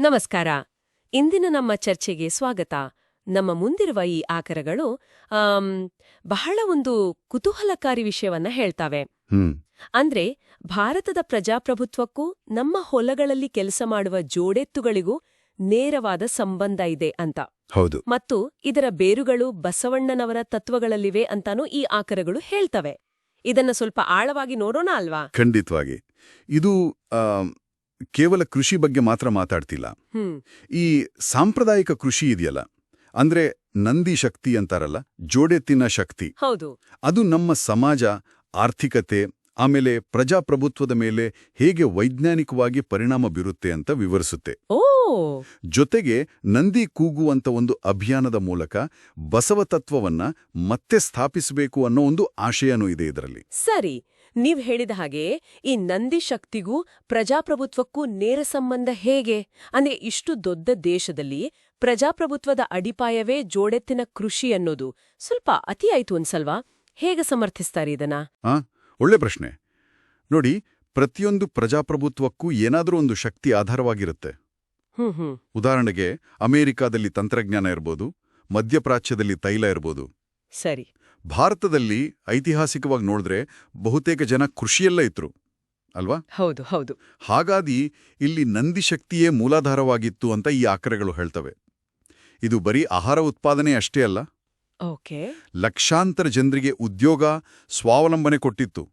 ನಮಸ್ಕಾರ. ಇಂದಿನ ನಮ್ಮ ಚರ್ಚೆಗೆ ಸ್ವಾಗತ. ನಮ್ಮ ಮುಂದಿರುವ ಈ ಆಕರಗಳು ಬಹಳ ಒಂದು ಕುತೂಹಲಕಾರಿ ವಿಷಯವನ್ನ ಹೇಳ್ತಾವೆ. ಅಂದ್ರೆ ಭಾರತದ ಪ್ರಜಾಪ್ರಭುತ್ವಕ್ಕೂ ನಮ್ಮ ಹೊಲಗಳಲ್ಲಿ ಕೆಲಸ ಮಾಡುವ ಜೋಡೆತ್ತುಗಳಿಗೂ ನೇರವಾದ ಸಂಬಂಧ ಇದೆ ಅಂತ. ಹೌದು. ಮತ್ತು ಇದರ ಬೇರುಗಳು ಬಸವಣ್ಣನವರ ತತ್ವಗಳಲ್ಲಿವೆ ಅಂತಾನೂ ಈ ಆಕರಗಳು ಹೇಳ್ತವೆ. ಇದನ್ನ ಸ್ವಲ್ಪ ಆಳವಾಗಿ ನೋಡೋಣ ಅಲ್ವಾ? ಖಂಡಿತವಾಗಿ. ಇದು ಕೇವಲ ಕೃಷಿ ಬಗ್ಗೆ ಮಾತ್ರ ಮಾತಾಡ್ತಿಲ್ಲ. ಈ ಸಾಂಪ್ರದಾಯಿಕ ಕೃಷಿ ಇದೆಯಲ್ಲ ಅಂದ್ರೆ ನಂದಿ ಶಕ್ತಿ ಅಂತಾರಲ್ಲ ಜೋಡೆತ್ತಿನ ಶಕ್ತಿ. ಹೌದು. ಅದು ನಮ್ಮ ಸಮಾಜ ಆರ್ಥಿಕತೆ ಆಮೇಲೆ ಪ್ರಜಾಪ್ರಭುತ್ವದ ಮೇಲೆ ಹೇಗೆ ವೈಜ್ಞಾನಿಕವಾಗಿ ಪರಿಣಾಮ ಬೀರುತ್ತೆ ಅಂತ ವಿವರಿಸುತ್ತೆ. ಓ! ಜೊತೆಗೆ ನಂದಿ ಕೂಗುವಂತ ಒಂದು ಅಭಿಯಾನದ ಮೂಲಕ ಬಸವ ತತ್ವವನ್ನ ಮತ್ತೆ ಸ್ಥಾಪಿಸಬೇಕು ಅನ್ನೋ ಒಂದು ಆಶಯನೂ ಇದೆ ಇದರಲ್ಲಿ. ಸರಿ. ನೀವ್ ಹೇಳಿದ ಹಾಗೆ ಈ ನಂದಿ ಶಕ್ತಿಗೂ ಪ್ರಜಾಪ್ರಭುತ್ವಕ್ಕೂ ನೇರ ಸಂಬಂಧ ಹೇಗೆ? ಅಂದ್ರೆ ಇಷ್ಟು ದೊಡ್ಡ ದೇಶದಲ್ಲಿ ಪ್ರಜಾಪ್ರಭುತ್ವದ ಅಡಿಪಾಯವೇ ಜೋಡೆತ್ತಿನ ಕೃಷಿ ಅನ್ನೋದು ಸ್ವಲ್ಪ ಅತಿ ಆಯ್ತು ಅನ್ಸಲ್ವಾ? ಹೇಗೆ ಸಮರ್ಥಿಸ್ತಾರೆ ಇದನ್ನ? ಒಳ್ಳೆ ಪ್ರಶ್ನೆ. ನೋಡಿ ಪ್ರತಿಯೊಂದು ಪ್ರಜಾಪ್ರಭುತ್ವಕ್ಕೂ ಏನಾದರೂ ಒಂದು ಶಕ್ತಿ ಆಧಾರವಾಗಿರುತ್ತೆ. ಉದಾಹರಣೆಗೆ ಅಮೆರಿಕಾದಲ್ಲಿ ತಂತ್ರಜ್ಞಾನ ಇರ್ಬೋದು ಮಧ್ಯಪ್ರಾಚ್ಯದಲ್ಲಿ ತೈಲ ಇರ್ಬೋದು. ಸರಿ. ಭಾರತದಲ್ಲಿ ಐತಿಹಾಸಿಕವಾಗಿ ನೋಡಿದ್ರೆ ಬಹುತೇಕ ಜನ ಕೃಷಿಯಲ್ಲೇ ಇದ್ರು ಅಲ್ವಾ? ಹೌದು ಹೌದು. ಹಾಗಾಗಿ ಇಲ್ಲಿ ನಂದಿ ಶಕ್ತಿಯೇ ಮೂಲಾಧಾರವಾಗಿತ್ತು ಅಂತ ಈ ಆಕರೆಗಳು ಹೇಳ್ತವೆ. ಇದು ಬರೀ ಆಹಾರ ಉತ್ಪಾದನೆ ಅಷ್ಟೇ ಅಲ್ಲ. ಓಕೆ. ಲಕ್ಷಾಂತರ ಜನರಿಗೆ ಉದ್ಯೋಗ ಸ್ವಾವಲಂಬನೆ ಕೊಟ್ಟಿತ್ತು.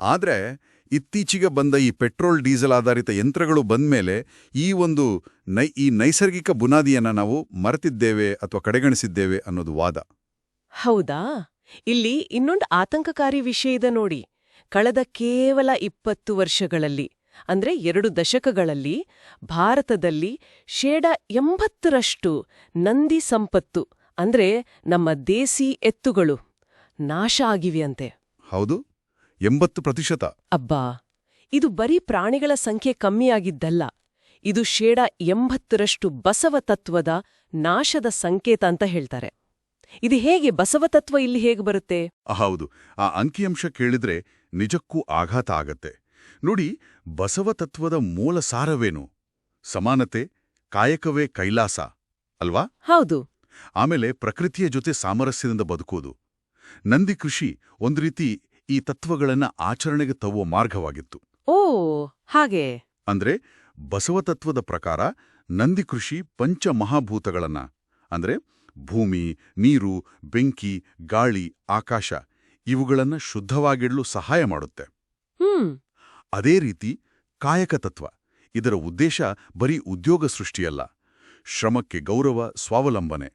ಆದರೆ ಇತ್ತೀಚೆಗೆ ಬಂದ ಈ ಪೆಟ್ರೋಲ್ ಡೀಸೆಲ್ ಆಧಾರಿತ ಯಂತ್ರಗಳು ಬಂದ್ಮೇಲೆ ಈ ಒಂದು ನೈ ಈ ನೈಸರ್ಗಿಕ ಬುನಾದಿಯನ್ನು ನಾವು ಮರೆತಿದ್ದೇವೆ ಅಥವಾ ಕಡೆಗಣಿಸಿದ್ದೇವೆ ಅನ್ನೋದು ವಾದ. ಹೌದಾ? ಇಲ್ಲಿ ಇನ್ನೊಂದು ಆತಂಕಕಾರಿ ವಿಷಯ ಇದೆ ನೋಡಿ. ಕಳೆದ ಕೇವಲ ಇಪ್ಪತ್ತು ವರ್ಷಗಳಲ್ಲಿ ಅಂದ್ರೆ ಎರಡು ದಶಕಗಳಲ್ಲಿ ಭಾರತದಲ್ಲಿ ಶೇಡ ಎಂಬತ್ತರಷ್ಟು ನಂದಿ ಸಂಪತ್ತು ಅಂದ್ರೆ ನಮ್ಮ ದೇಸಿ ಎತ್ತುಗಳು ನಾಶ ಆಗಿವೆಯಂತೆ ಹೌದು ಎಂಬತ್ತು ಪ್ರತಿಶತ. ಅಬ್ಬಾ! ಇದು ಬರೀ ಪ್ರಾಣಿಗಳ ಸಂಖ್ಯೆ ಕಮ್ಮಿಯಾಗಿದ್ದಲ್ಲ. ಇದು ಶೇಡ ಎಂಬತ್ತರಷ್ಟು ಬಸವ ತತ್ವದ ನಾಶದ ಸಂಕೇತ ಅಂತ ಹೇಳ್ತಾರೆ. ಇದು ಹೇಗೆ ಬಸವ ತತ್ವ ಇಲ್ಲಿ ಹೇಗೆ ಬರುತ್ತೆ? ಹೌದು. ಆ ಅಂಕಿಅಂಶ ಕೇಳಿದ್ರೆ ನಿಜಕ್ಕೂ ಆಘಾತ ಆಗತ್ತೆ. ನೋಡಿ ಬಸವ ತತ್ವದ ಮೂಲ ಸಾರವೇನು? ಸಮಾನತೆ ಕಾಯಕವೇ ಕೈಲಾಸ ಅಲ್ವಾ? ಹೌದು. ಆಮೇಲೆ ಪ್ರಕೃತಿಯ ಜೊತೆ ಸಾಮರಸ್ಯದಿಂದ ಬದುಕೋದು ನಂದಿ ಕೃಷಿ ಒಂದು ರೀತಿ ಈ ತತ್ವಗಳನ್ನ ಆಚರಣೆಗೆ ತರುವ ಮಾರ್ಗವಾಗಿತ್ತು. ಓ ಹಾಗೆ. ಅಂದ್ರೆ ಬಸವ ತತ್ವದ ಪ್ರಕಾರ ನಂದಿ ಕೃಷಿ ಪಂಚಮಹಾಭೂತಗಳನ್ನ ಅಂದ್ರೆ ಭೂಮಿ ನೀರು ಬೆಂಕಿ ಗಾಳಿ ಆಕಾಶ ಇವುಗಳನ್ನು ಶುದ್ಧವಾಗಿಡಲು ಸಹಾಯ ಮಾಡುತ್ತೆ. ಹ್ಮ್. ಅದೇ ರೀತಿ ಕಾಯಕ ತತ್ವ. ಇದರ ಉದ್ದೇಶ ಬರೀ ಉದ್ಯೋಗ ಸೃಷ್ಟಿಯಲ್ಲ ಶ್ರಮಕ್ಕೆ ಗೌರವ ಸ್ವಾವಲಂಬನೆ.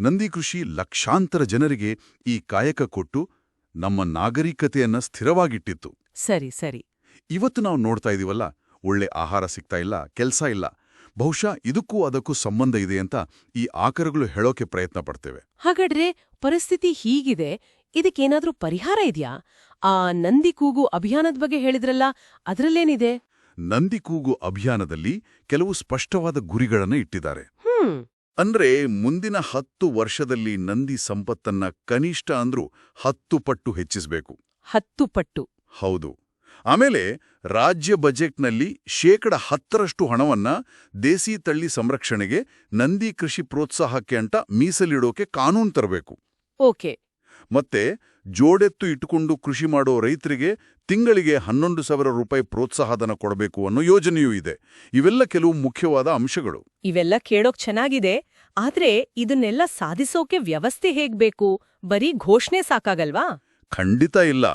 ನಂದಿ ಕೃಷಿ ಲಕ್ಷಾಂತರ ಜನರಿಗೆ ಈ ಕಾಯಕ ಕೊಟ್ಟು ನಮ್ಮ ನಾಗರಿಕತೆಯನ್ನ ಸ್ಥಿರವಾಗಿಟ್ಟಿತ್ತು. ಸರಿ ಸರಿ. ಇವತ್ತು ನಾವು ನೋಡ್ತಾ ಇದೀವಲ್ಲ ಒಳ್ಳೆ ಆಹಾರ ಸಿಗ್ತಾ ಇಲ್ಲ ಕೆಲಸ ಇಲ್ಲ. ಬಹುಶಃ ಇದಕ್ಕೂ ಅದಕ್ಕೂ ಸಂಬಂಧ ಇದೆ ಅಂತ ಈ ಆಕರಗಳು ಹೇಳೋಕೆ ಪ್ರಯತ್ನ ಪಡ್ತೇವೆ. ಹಾಗಾದ್ರೆ ಪರಿಸ್ಥಿತಿ ಹೀಗಿದೆ ಇದಕ್ಕೇನಾದ್ರೂ ಪರಿಹಾರ ಇದೆಯಾ? ಆ ನಂದಿ ಕೂಗು ಅಭಿಯಾನದ ಬಗ್ಗೆ ಹೇಳಿದ್ರಲ್ಲ ಅದರಲ್ಲೇನಿದೆ? ನಂದಿ ಕೂಗು ಅಭಿಯಾನದಲ್ಲಿ ಕೆಲವು ಸ್ಪಷ್ಟವಾದ ಗುರಿಗಳನ್ನು ಇಟ್ಟಿದ್ದಾರೆ. ಅಂದ್ರೆ ಮುಂದಿನ ಹತ್ತು ವರ್ಷದಲ್ಲಿ ನಂದಿ ಸಂಪತ್ತನ್ನ ಕನಿಷ್ಠ ಅಂದ್ರೂ ಹತ್ತು ಪಟ್ಟು ಹೆಚ್ಚಿಸಬೇಕು. ಹತ್ತು ಪಟ್ಟು. ಹೌದು. ಆಮೇಲೆ ರಾಜ್ಯ ಬಜೆಟ್ನಲ್ಲಿ ಶೇಕಡ ಹತ್ತರಷ್ಟು ಹಣವನ್ನ ದೇಸಿ ತಳ್ಳಿ ಸಂರಕ್ಷಣೆಗೆ ನಂದಿ ಕೃಷಿ ಪ್ರೋತ್ಸಾಹಕ್ಕೆ ಅಂತ ಮೀಸಲಿಡೋಕೆ ಕಾನೂನು ತರಬೇಕು. ಓಕೆ. ಮತ್ತೆ ಜೋಡೆತ್ತು ಇಟ್ಟುಕೊಂಡು ಕೃಷಿ ಮಾಡೋ ರೈತರಿಗೆ ತಿಂಗಳಿಗೆ ಹನ್ನೊಂದು ಸಾವಿರ ರೂಪಾಯಿ ಪ್ರೋತ್ಸಾಹಧನ ಕೊಡಬೇಕು ಅನ್ನೋ ಯೋಜನೆಯೂ ಇದೆ. ಇವೆಲ್ಲ ಕೆಲವು ಮುಖ್ಯವಾದ ಅಂಶಗಳು. ಇವೆಲ್ಲ ಕೇಳೋಕ್ ಚೆನ್ನಾಗಿದೆ. ಆದ್ರೆ ಇದನ್ನೆಲ್ಲ ಸಾಧಿಸೋಕೆ ವ್ಯವಸ್ಥೆ ಹೇಗ್ಬೇಕು ಬರೀ ಘೋಷಣೆ ಸಾಕಾಗಲ್ವಾ? ಖಂಡಿತ ಇಲ್ಲ.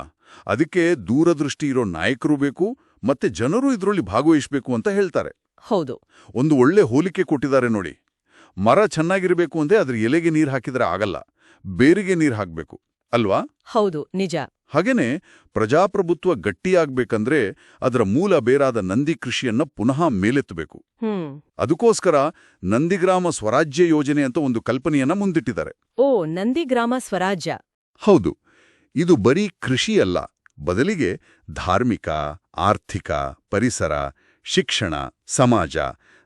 ಅದಕ್ಕೆ ದೂರದೃಷ್ಟಿ ಇರೋ ನಾಯಕರು ಬೇಕು ಮತ್ತೆ ಜನರು ಇದರಲ್ಲಿ ಭಾಗವಹಿಸಬೇಕು ಅಂತ ಹೇಳ್ತಾರೆ. ಹೌದು. ಒಂದು ಒಳ್ಳೆ ಹೋಲಿಕೆ ಕೊಟ್ಟಿದ್ದಾರೆ ನೋಡಿ. ಮರ ಚೆನ್ನಾಗಿರಬೇಕು ಅಂದ್ರೆ ಅದ್ರ ಎಲೆಗೆ ನೀರು ಹಾಕಿದ್ರೆ ಆಗಲ್ಲ ಬೇರಿಗೆ ನೀರು ಹಾಕ್ಬೇಕು ಅಲ್ವಾ? ಹೌದು ನಿಜ. ಹಾಗೇನೆ ಪ್ರಜಾಪ್ರಭುತ್ವ ಗಟ್ಟಿಯಾಗ್ಬೇಕಂದ್ರೆ ಅದರ ಮೂಲ ಬೇರಾದ ನಂದಿ ಕೃಷಿಯನ್ನ ಪುನಃ ಮೇಲೆತ್ತಬೇಕು. ಹ್ಮ್. ಅದಕ್ಕೋಸ್ಕರ ನಂದಿಗ್ರಾಮ ಸ್ವರಾಜ್ಯ ಯೋಜನೆ ಅಂತ ಒಂದು ಕಲ್ಪನೆಯನ್ನ ಮುಂದಿಟ್ಟಿದ್ದಾರೆ. ಓ ನಂದಿಗ್ರಾಮ ಸ್ವರಾಜ್ಯ. ಹೌದು. ಇದು ಬರೀ ಕೃಷಿಯಲ್ಲ ಬದಲಿಗೆ ಧಾರ್ಮಿಕ ಆರ್ಥಿಕ ಪರಿಸರ ಶಿಕ್ಷಣ ಸಮಾಜ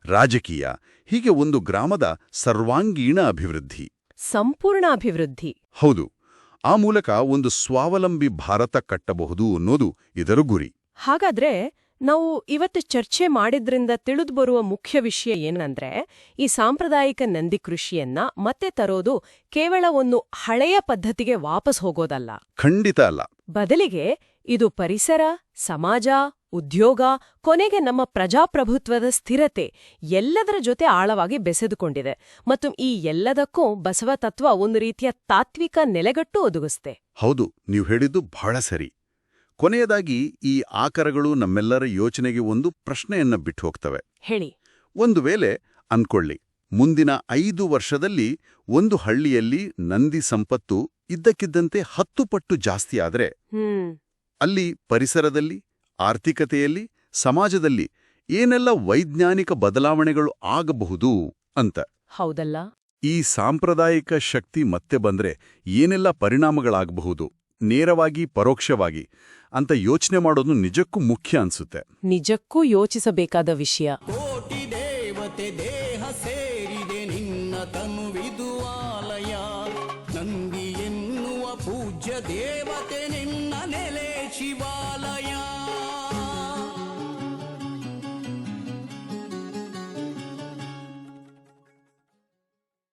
ರಾಜಕೀಯ ಹೀಗೆ ಒಂದು ಗ್ರಾಮದ ಸರ್ವಾಂಗೀಣ ಅಭಿವೃದ್ಧಿ. ಸಂಪೂರ್ಣ ಅಭಿವೃದ್ಧಿ. ಹೌದು ಆ ಮೂಲಕ ಒಂದು ಸ್ವಾವಲಂಬಿ ಭಾರತ ಕಟ್ಟಬಹುದು ಅನ್ನೋದು ಇದರ ಗುರಿ. ಹಾಗಾದ್ರೆ ನಾವು ಇವತ್ತು ಚರ್ಚೆ ಮಾಡಿದ್ರಿಂದ ತಿಳಿದು ಬರುವ ಮುಖ್ಯ ವಿಷಯ ಏನಂದ್ರೆ ಈ ಸಾಂಪ್ರದಾಯಿಕ ನಂದಿ ಕೃಷಿಯನ್ನ ಮತ್ತೆ ತರೋದು ಕೇವಲ ಒಂದು ಹಳೆಯ ಪದ್ಧತಿಗೆ ವಾಪಸ್ ಹೋಗೋದಲ್ಲ. ಖಂಡಿತ ಅಲ್ಲ. ಬದಲಿಗೆ ಇದು ಪರಿಸರ ಸಮಾಜ ಉದ್ಯೋಗ ಕೊನೆಗೆ ನಮ್ಮ ಪ್ರಜಾಪ್ರಭುತ್ವದ ಸ್ಥಿರತೆ ಎಲ್ಲದರ ಜೊತೆ ಆಳವಾಗಿ ಬೆಸೆದುಕೊಂಡಿದೆ ಮತ್ತು ಈ ಎಲ್ಲದಕ್ಕೂ ಬಸವ ತತ್ವ ಒಂದು ರೀತಿಯ ತಾತ್ವಿಕ ನೆಲೆಗಟ್ಟು ಒದಗಿಸ್ತೆ ಹೌದು ನೀವು ಹೇಳಿದ್ದು ಬಹಳ ಸರಿ. ಕೊನೆಯದಾಗಿ ಈ ಆಕರಗಳು ನಮ್ಮೆಲ್ಲರ ಯೋಚನೆಗೆ ಒಂದು ಪ್ರಶ್ನೆಯನ್ನ ಬಿಟ್ಟು ಹೋಗ್ತವೆ ಹೇಳಿ. ಒಂದು ವೇಳೆ ಅನ್ಕೊಳ್ಳಿ ಮುಂದಿನ ಐದು ವರ್ಷದಲ್ಲಿ ಒಂದು ಹಳ್ಳಿಯಲ್ಲಿ ನಂದಿ ಸಂಪತ್ತು ಇದ್ದಕ್ಕಿದ್ದಂತೆ ಹತ್ತು ಪಟ್ಟು ಜಾಸ್ತಿ ಆದರೆ ಅಲ್ಲಿ ಪರಿಸರದಲ್ಲಿ ಆರ್ಥಿಕತೆಯಲ್ಲಿ ಸಮಾಜದಲ್ಲಿ ಏನೆಲ್ಲ ವೈಜ್ಞಾನಿಕ ಬದಲಾವಣೆಗಳು ಆಗಬಹುದು ಅಂತ. ಹೌದಲ್ಲ? ಈ ಸಾಂಪ್ರದಾಯಿಕ ಶಕ್ತಿ ಮತ್ತೆ ಬಂದ್ರೆ ಏನೆಲ್ಲ ಪರಿಣಾಮಗಳಾಗಬಹುದು? ನೇರವಾಗಿ ಪರೋಕ್ಷವಾಗಿ ಅಂತ ಯೋಚನೆ ಮಾಡೋದು ನಿಜಕ್ಕೂ ಮುಖ್ಯ ಅನ್ಸುತ್ತೆ. ನಿಜಕ್ಕೂ ಯೋಚಿಸಬೇಕಾದ ವಿಷಯ. ಕೋಟಿ ದೇವತೆ ದೇಹ ಸೇರಿದೆ ನಿನ್ನ ತನುವಿದು ಆಲಯ. ನಂದಿ ಎನ್ನುವ ಪೂಜ್ಯ ದೇವತೆ ನಿನ್ನ ನೆಲೆ ಶಿವ